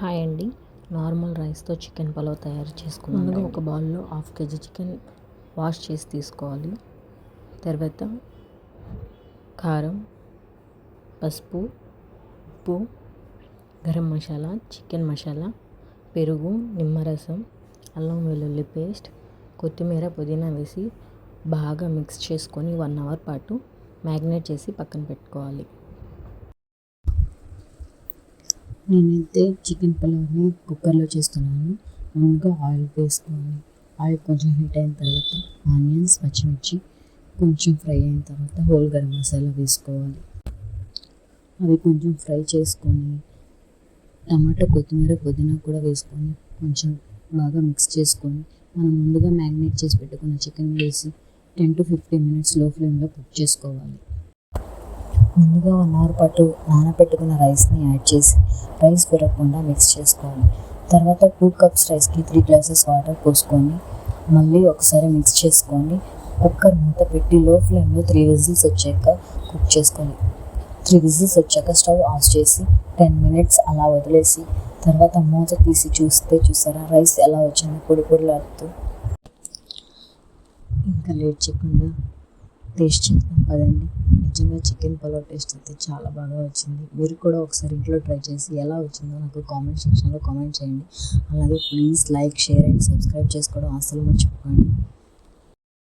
Hi అండి. Normal రైస్తో chicken pulao తయారు చేసుకున్నాను. ముందుగా ఒక బౌల్లో హాఫ్ కేజీ చికెన్ వాష్ చేసి తీసుకోవాలి. తర్వాత కారం పసుపు ఉప్పు గరం మసాలా చికెన్ మసాలా పెరుగు నిమ్మరసం అల్లం వెల్లుల్లి పేస్ట్ కొత్తిమీర పుదీనా వేసి బాగా మిక్స్ చేసుకొని వన్ అవర్ పాటు మ్యాగ్నేట్ చేసి పక్కన పెట్టుకోవాలి. నేనైతే చికెన్ పులావ్ని కుక్కర్లో చేస్తున్నాను. ముందుగా ఆయిల్ వేసుకొని ఆయిల్ కొంచెం హీట్ అయిన తర్వాత ఆనియన్స్ పచ్చిమిర్చి కొంచెం ఫ్రై అయిన తర్వాత హోల్ గరం మసాలా వేసుకోవాలి. అవి కొంచెం ఫ్రై చేసుకొని టమాటా కొత్తిమీర పుదీనా కూడా వేసుకొని కొంచెం బాగా మిక్స్ చేసుకొని మనం ముందుగా మ్యారినేట్ చేసి పెట్టుకున్న చికెన్ వేసి టెన్ టు ఫిఫ్టీన్ మినిట్స్లో ఫ్లేమ్లో కుక్ చేసుకోవాలి. ముందుగా వన్ అవర్ పాటు నానబెట్టుకున్న రైస్ని యాడ్ చేసి రైస్ విరగకుండా మిక్స్ చేసుకోవాలి తర్వాత టూ కప్స్ రైస్కి త్రీ గ్లాసెస్ వాటర్ పోసుకొని మళ్ళీ ఒకసారి మిక్స్ చేసుకొని కుక్కర్ మూత పెట్టి లో ఫ్లేమ్లో త్రీ విజిల్స్ వచ్చాక కుక్ చేసుకోవాలి త్రీ విజిల్స్ వచ్చాక స్టవ్ ఆఫ్ చేసి టెన్ మినిట్స్ అలా వదిలేసి తర్వాత మూత తీసి చూస్తే చూసారా? రైస్ ఎలా వచ్చిందో పొడి పొడిలాడుతూ. ఇంకా లేట్ చేయకుండా టేస్ట్ చేద్దాం పదండి. నిజంగా చికెన్ పలావ్ టేస్ట్ అయితే చాలా బాగా వచ్చింది. మీరు కూడా ఒకసారి ఇంట్లో ట్రై చేసి ఎలా వచ్చిందో నాకు కామెంట్ సెక్షన్లో కామెంట్ చేయండి. అలాగే please like share and subscribe చేసుకోవడం అసలు మర్చిపోకండి.